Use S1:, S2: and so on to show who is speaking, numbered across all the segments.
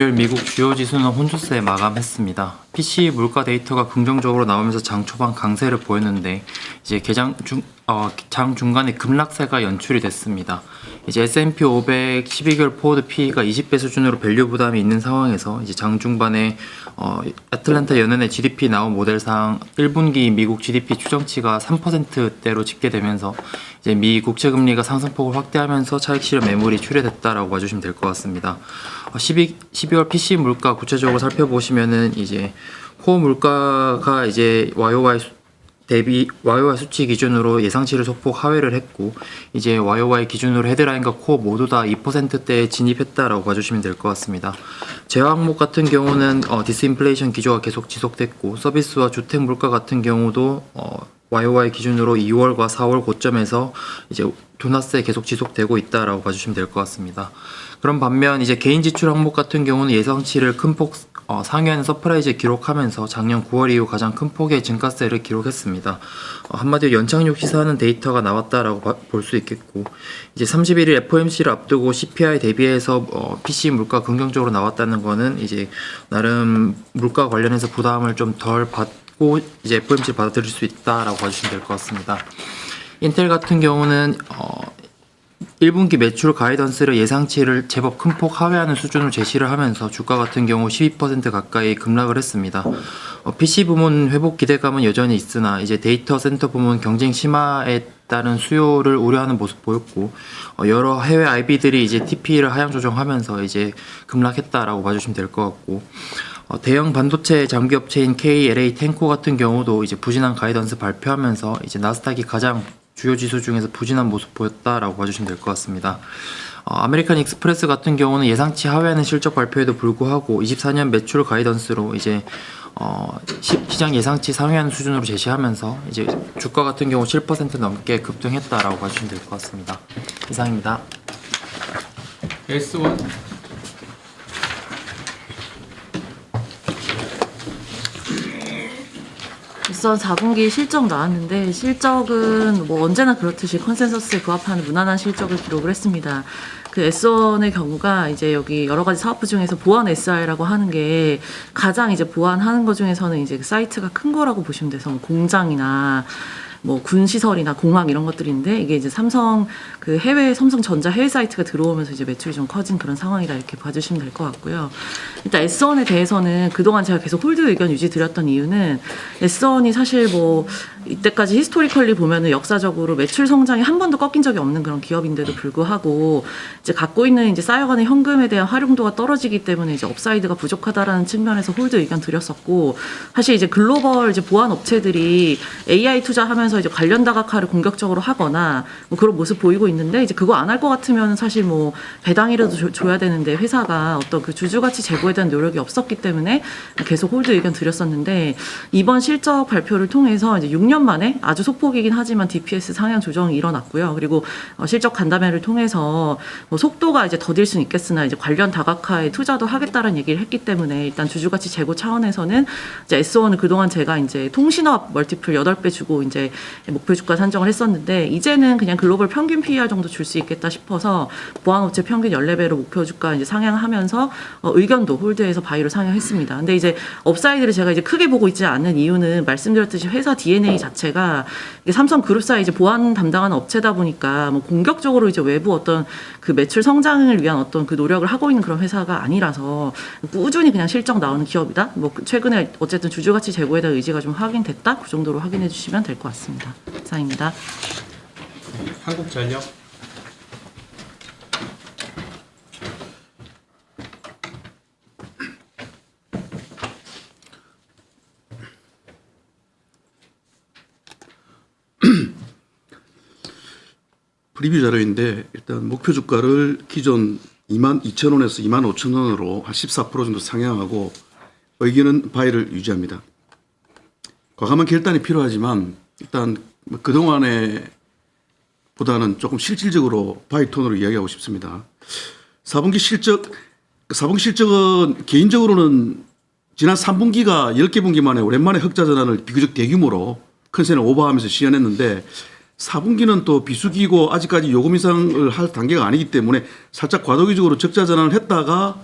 S1: 미국 주요 지수는 혼조세 마감했습니다. PC 물가 데이터가 긍정적으로 나오면서 장 초반 강세를 보였는데 이제 개장 중, 어, 장 중간에 급락세가 연출이 됐습니다. 이제 S&P 500 12개월 포워드 P가 20배 수준으로 밸류 부담이 있는 상황에서 이제 장 중반에 어, 애틀랜타 연은의 GDP 나온 모델상 1분기 미국 GDP 추정치가 3%대로 집계되면서 이제 미 국채 금리가 상승폭을 확대하면서 차익 실현 매물이 출회됐다라고 봐주시면 될 것 같습니다. 어, 12, 12월 PC 물가 구체적으로 살펴보시면은 이제 코어 물가가 이제 YOY 수- 대비 YOY 수치 기준으로 예상치를 소폭 하회를 했고 이제 YOY 기준으로 헤드라인과 코어 모두 다 2%대에 진입했다라고 봐주시면 될 것 같습니다. 제어 항목 같은 경우는 어, 디스인플레이션 기조가 계속 지속됐고 서비스와 주택 물가 같은 경우도 어, YOY 기준으로 2월과 4월 고점에서 이제 둔화세 계속 지속되고 있다라고 봐주시면 될 것 같습니다. 그런 반면 이제 개인 지출 항목 같은 경우는 예상치를 큰폭 어, 상회하는 서프라이즈 기록하면서 작년 9월 이후 가장 큰 폭의 증가세를 기록했습니다. 어, 한마디로 연착륙 시사하는 데이터가 나왔다라고 볼 수 있겠고 이제 31일 FOMC를 앞두고 CPI 대비해서 어, PC 물가 긍정적으로 나왔다는 거는 이제 나름 물가 관련해서 부담을 좀 덜 받 고 이제 FOMC를 받아들일 수 있다라고 봐주시면 될 것 같습니다. 인텔 같은 경우는 어, 1분기 매출 가이던스를 예상치를 제법 큰 폭 하회하는 수준으로 제시를 하면서 주가 같은 경우 12% 가까이 급락을 했습니다. 어, PC 부문 회복 기대감은 여전히 있으나 이제 데이터 센터 부문 경쟁 심화에 따른 수요를 우려하는 모습 보였고 어, 여러 해외 IB들이 이제 TP를 하향 조정하면서 이제 급락했다라고 봐주시면 될 것 같고 어, 대형 반도체 장기업체인 KLA 텐코 같은 경우도 이제 부진한 가이던스 발표하면서 이제 나스닥이 가장 주요 지수 중에서 부진한 모습 보였다라고 봐주시면 될 것 같습니다. 어, 아메리칸 익스프레스 같은 경우는 예상치 하회하는 실적 발표에도 불구하고 24년 매출 가이던스로 이제 어, 시, 장 예상치 상회하는 수준으로 제시하면서 이제 주가 같은 경우 7% 넘게 급등했다라고 봐주시면 될 것 같습니다. 이상입니다.
S2: S1
S3: 우선 4분기 실적 나왔는데 실적은 뭐 언제나 그렇듯이 컨센서스에 부합하는 무난한 실적을 기록을 했습니다. 그 S1의 경우가 이제 여기 여러 가지 사업부 중에서 보안 SI라고 하는 게 가장 이제 보안하는 것 중에서는 이제 그 사이트가 큰 거라고 보시면 돼서 뭐 공장이나 뭐 군시설이나 공항 이런 것들인데 이게 이제 삼성 그 해외 삼성전자 해외 사이트가 들어오면서 이제 매출이 좀 커진 그런 상황이다 이렇게 봐주시면 될 것 같고요. 일단 S1에 대해서는 그동안 제가 계속 홀드 의견 유지 드렸던 이유는 S1이 사실 뭐 이때까지 히스토리컬리 보면은 역사적으로 매출 성장이 한 번도 꺾인 적이 없는 그런 기업인데도 불구하고 이제 갖고 있는 이제 쌓여가는 현금에 대한 활용도가 떨어지기 때문에 이제 업사이드가 부족하다라는 측면에서 홀드 의견 드렸었고 사실 이제 글로벌 이제 보안 업체들이 AI 투자하면서 이제 관련 다각화를 공격적으로 하거나 뭐 그런 모습 보이고 있는데 이제 그거 안 할 것 같으면 사실 뭐 배당이라도 줘- 줘야 되는데 회사가 어떤 그 주주 가치 제고에 대한 노력이 없었기 때문에 계속 홀드 의견 드렸었는데 이번 실적 발표를 통해서 이제 6년 만에 아주 소폭이긴 하지만 DPS 상향 조정이 일어났고요. 그리고 어, 실적 간담회를 통해서 뭐 속도가 이제 더딜 수는 있겠으나 이제 관련 다각화에 투자도 하겠다는 얘기를 했기 때문에 일단 주주 가치 제고 차원에서는 이제 S1은 그동안 제가 이제 통신업 멀티플 8배 주고 이제 목표 주가 산정을 했었는데 이제는 그냥 글로벌 평균 PER 정도 줄 수 있겠다 싶어서 보안업체 평균 14배로 목표 주가 이제 상향하면서 어, 의견도 홀드해서 바이로 상향했습니다. 근데 이제 업사이드를 제가 이제 크게 보고 있지 않는 이유는 말씀드렸듯이 회사 DNA 자체가 삼성 그룹사의 이제 보안 담당하는 업체다 보니까 뭐 공격적으로 이제 외부 어떤 그 매출 성장을 위한 어떤 그 노력을 하고 있는 그런 회사가 아니라서 꾸준히 그냥 실적 나오는 기업이다. 뭐 최근에 어쨌든 주주 가치 제고에 대한 의지가 좀 확인됐다. 그 정도로 확인해 주시면 될 것 같습니다. 이상입니다.
S2: 한국전력
S4: 리뷰 자료인데 일단 목표 주가를 기존 2만 2천 원에서 2만 5천 원으로 한 14% 정도 상향하고 의견은 바이를 유지합니다. 과감한 결단이 필요하지만 일단 뭐 그동안에 보다는 조금 실질적으로 바이 톤으로 이야기하고 싶습니다. 4분기 실적 4분기 실적은 개인적으로는 지난 3분기가 10개 분기 만에 오랜만에 흑자 전환을 비교적 대규모로 컨센을 오버하면서 시연했는데 4분기는 또 비수기고 아직까지 요금 인상을 할 단계가 아니기 때문에 살짝 과도기적으로 적자 전환을 했다가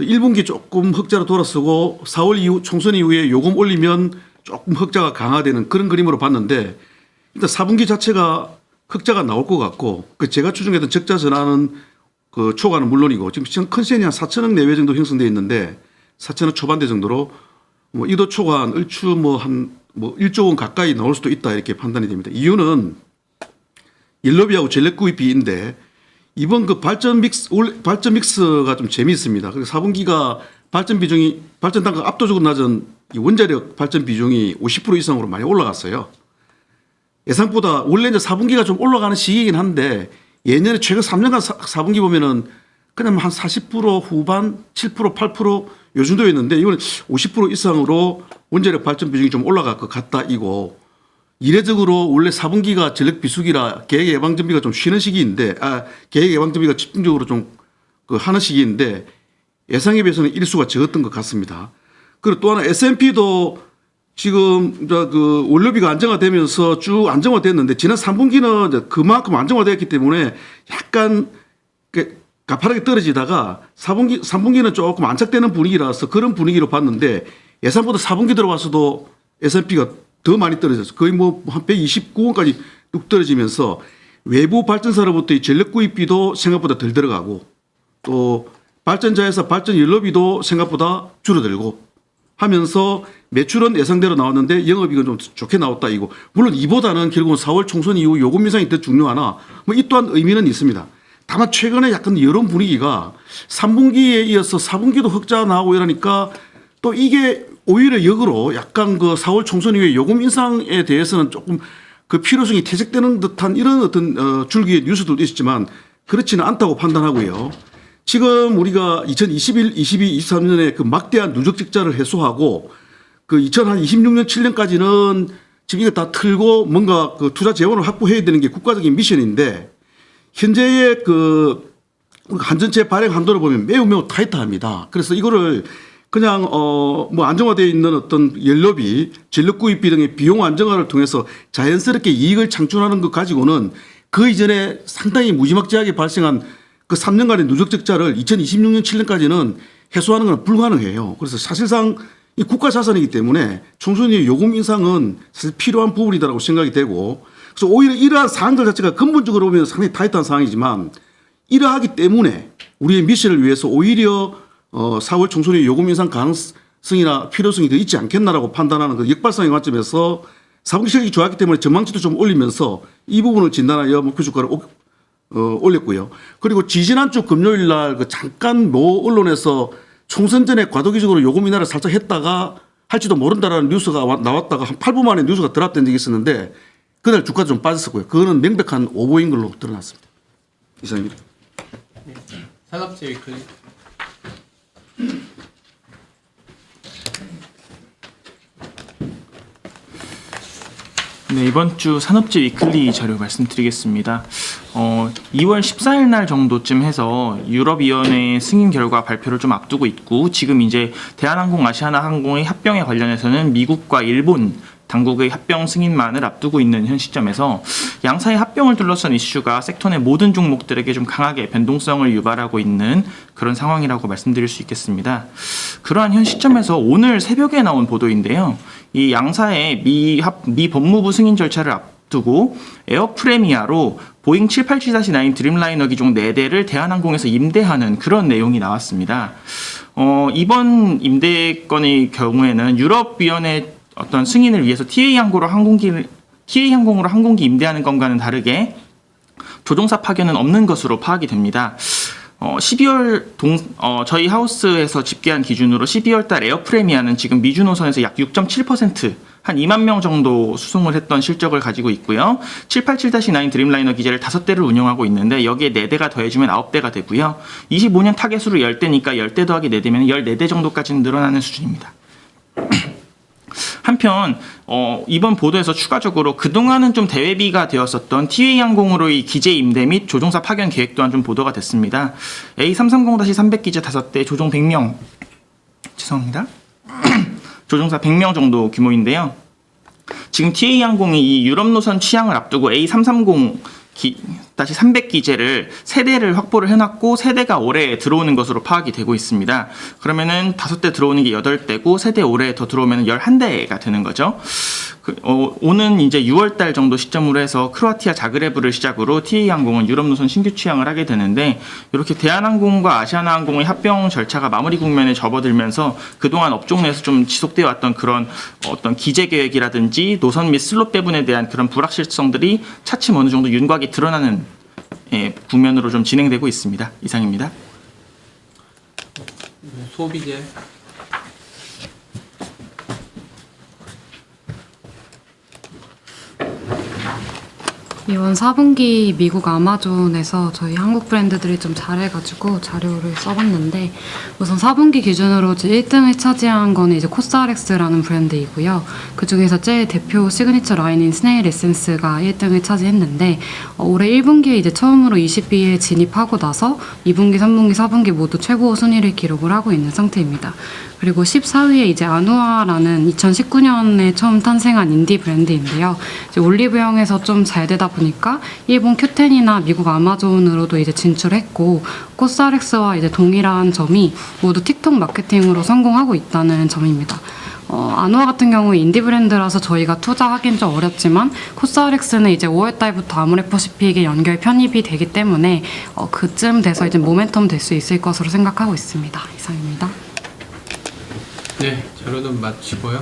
S4: 1분기 조금 흑자로 돌아서고 4월 이후 총선 이후에 요금 올리면 조금 흑자가 강화되는 그런 그림으로 봤는데 일단 4분기 자체가 흑자가 나올 것 같고 그 제가 추정했던 적자 전환은 그 초과는 물론이고 지금 컨센이 한 4천억 내외 정도 형성돼 있는데 4천억 초반대 정도로 뭐 이도 초과한 얼추 뭐 한 뭐 1조 원 가까이 나올 수도 있다 이렇게 판단이 됩니다. 이유는 일러비하고 전력 구입비인데 이번 그 발전 믹스 올 발전 믹스가 좀 재미있습니다. 그래서 4분기가 발전 비중이 발전 단가 압도적으로 낮은 이 원자력 발전 비중이 50% 이상으로 많이 올라갔어요. 예상보다 원래 이제 4분기가 좀 올라가는 시기이긴 한데 예년에 최근 3년간 4, 분기 보면은 그냥 한 40% 후반, 7%, 8% 요 정도였는데 이거는 50% 이상으로 원자력 발전 비중이 좀 올라갈 것 같다 이고 이례적으로 원래 4분기가 전력 비수기라 계획 예방 준비가 좀 쉬는 시기인데 아 계획 예방 준비가 집중적으로 좀 그 하는 시기인데 예상에 비해서는 일수가 적었던 것 같습니다. 그리고 또 하나 S&P도 지금 저그 원료비가 안정화되면서 쭉 안정화됐는데 지난 3분기는 이제 그만큼 안정화되었기 때문에 약간 그 가파르게 떨어지다가 4분기 3분기는 조금 안착되는 분위기라서 그런 분위기로 봤는데 예상보다 4분기 들어와서도 S&P가 더 많이 떨어졌어. 거의 뭐 한 129원까지 뚝 떨어지면서 외부 발전사로부터의 전력 구입비도 생각보다 덜 들어가고 또 발전자에서 발전 연료비도 생각보다 줄어들고 하면서 매출은 예상대로 나왔는데 영업이익은 좀 좋게 나왔다 이거 물론 이보다는 결국은 4월 총선 이후 요금 인상이 더 중요하나 뭐 이 또한 의미는 있습니다. 다만 최근에 약간 여론 분위기가 3분기에 이어서 4분기도 흑자 나오고 이러니까 또 이게 오히려 역으로 약간 그 4월 총선 이후에 요금 인상에 대해서는 조금 그 필요성이 퇴색되는 듯한 이런 어떤 어 줄기의 뉴스들도 있었지만 그렇지는 않다고 판단하고요. 지금 우리가 2021, 22, 23년에 그 막대한 누적 적자를 해소하고 그 2026년, 7년까지는 지금 이거 다 틀고 뭔가 그 투자 재원을 확보해야 되는 게 국가적인 미션인데 현재의 그 한전체 발행 한도를 보면 매우 매우 타이트합니다. 그래서 이거를 그냥 어뭐 안정화되어 있는 어떤 연료비, 전력 구입비 등의 비용 안정화를 통해서 자연스럽게 이익을 창출하는 것 가지고는 그 이전에 상당히 무지막지하게 발생한 그 3년간의 누적 적자를 2026년, 7년까지는 해소하는 건 불가능해요. 그래서 사실상 이 국가 자산이기 때문에 총선의 요금 인상은 사실 필요한 부분이다라고 생각이 되고 그래서 오히려 이러한 사항들 자체가 근본적으로 보면 상당히 타이트한 상황이지만 이러하기 때문에 우리의 미션을 위해서 오히려 어 4월 총선의 요금 인상 가능성이나 필요성이 더 있지 않겠나라고 판단하는 그 역발상의 관점에서 4분기 실적이 좋았기 때문에 전망치도 좀 올리면서 이 부분을 진단하여 목표 주가를 오- 어, 올렸고요. 그리고 지지난주 금요일 날 그 잠깐 모 언론에서 총선 전에 과도기적으로 요금 인하를 살짝 했다가 할지도 모른다라는 뉴스가 와- 나왔다가 한 8분 만에 뉴스가 드랍된 적이 있었는데 그날 주가 좀 빠졌었고요. 그거는 명백한 오보인 걸로 드러났습니다. 이상입니다.
S1: 산업재 위클리.
S2: 네, 이번 주 산업재 위클리 자료 말씀드리겠습니다. 어, 2월 14일 날 정도쯤 해서 유럽위원회 승인 결과 발표를 좀 앞두고 있고 지금 이제 대한항공, 아시아나항공의 합병에 관련해서는 미국과 일본 당국의 합병 승인만을 앞두고 있는 현 시점에서 양사의 합병을 둘러싼 이슈가 섹터 내 모든 종목들에게 좀 강하게 변동성을 유발하고 있는 그런 상황이라고 말씀드릴 수 있겠습니다. 그러한 현 시점에서 오늘 새벽에 나온 보도인데요. 이 양사의 미, 합, 미 법무부 승인 절차를 앞두고 에어프레미아로 보잉 787-9 드림라이너 기종 4대를 대한항공에서 임대하는 그런 내용이 나왔습니다. 어, 이번 임대건의 경우에는 유럽위원회 어떤 승인을 위해서 TA 항공으로 항공기를 TA 항공으로 항공기 임대하는 건과는 다르게 조종사 파견은 없는 것으로 파악이 됩니다. 어, 12월 동, 어, 저희 하우스에서 집계한 기준으로 12월 달 에어프레미아는 지금 미주 노선에서 약 6.7%, 한 2만 명 정도 수송을 했던 실적을 가지고 있고요. 787-9 드림라이너 기제를 5대를 운영하고 있는데 여기에 4대가 더해주면 9대가 되고요. 25년 타겟으로 10대니까 10대 더하기 4대면 14대 정도까지는 늘어나는 수준입니다. 한편 어, 이번 보도에서 추가적으로 그동안은 좀 대외비가 되었었던 TA 항공으로의 기재 임대 및 조종사 파견 계획 또한 좀 보도가 됐습니다. A330-300 기재 5대 조종 100명 죄송합니다. 조종사 100명 정도 규모인데요. 지금 TA 항공이 이 유럽 노선 취향을 앞두고 A330 기, 다시 300기제를 세대를 확보를 해놨고 세대가 올해 들어오는 것으로 파악이 되고 있습니다. 그러면은 다섯 대 들어오는 게 8대고 세대 올해 더 들어오면 11대가 되는 거죠. 그, 어, 오는 이제 6월 달 정도 시점으로 해서 크로아티아 자그레브를 시작으로 TA 항공은 유럽 노선 신규 취항을 하게 되는데 이렇게 대한항공과 아시아나항공의 합병 절차가 마무리 국면에 접어들면서 그동안 업종 내에서 좀 지속되어 왔던 그런 어떤 기재 계획이라든지 노선 및 슬롯 배분에 대한 그런 불확실성들이 차츰 어느 정도 윤곽이 드러나는 예, 국면으로 좀 진행되고 있습니다. 이상입니다.
S1: 소비재
S5: 이번 4분기 미국 아마존에서 저희 한국 브랜드들이 좀 잘해가지고 자료를 써봤는데 우선 4분기 기준으로 이제 1등을 차지한 거는 이제 코스알엑스라는 브랜드이고요. 그 중에서 제일 대표 시그니처 라인인 스네일 에센스가 1등을 차지했는데 어, 올해 1분기에 이제 처음으로 20위에 진입하고 나서 2분기, 3분기, 4분기 모두 최고 순위를 기록을 하고 있는 상태입니다. 그리고 14위에 이제 아누아라는 2019년에 처음 탄생한 인디 브랜드인데요. 올리브영에서 좀 잘 되다 보니 까 일본 큐텐이나 미국 아마존으로도 이제 진출했고 코스알엑스와 이제 동일한 점이 모두 틱톡 마케팅으로 성공하고 있다는 점입니다. 어, 아누아 같은 경우 인디 브랜드라서 저희가 투자하기는 좀 어렵지만 코스알엑스는 이제 5월 달부터 아모레퍼시픽에 연결 편입이 되기 때문에 어, 그쯤 돼서 이제 모멘텀 될 수 있을 것으로 생각하고 있습니다. 이상입니다.
S6: 네, 자료는 마치고요.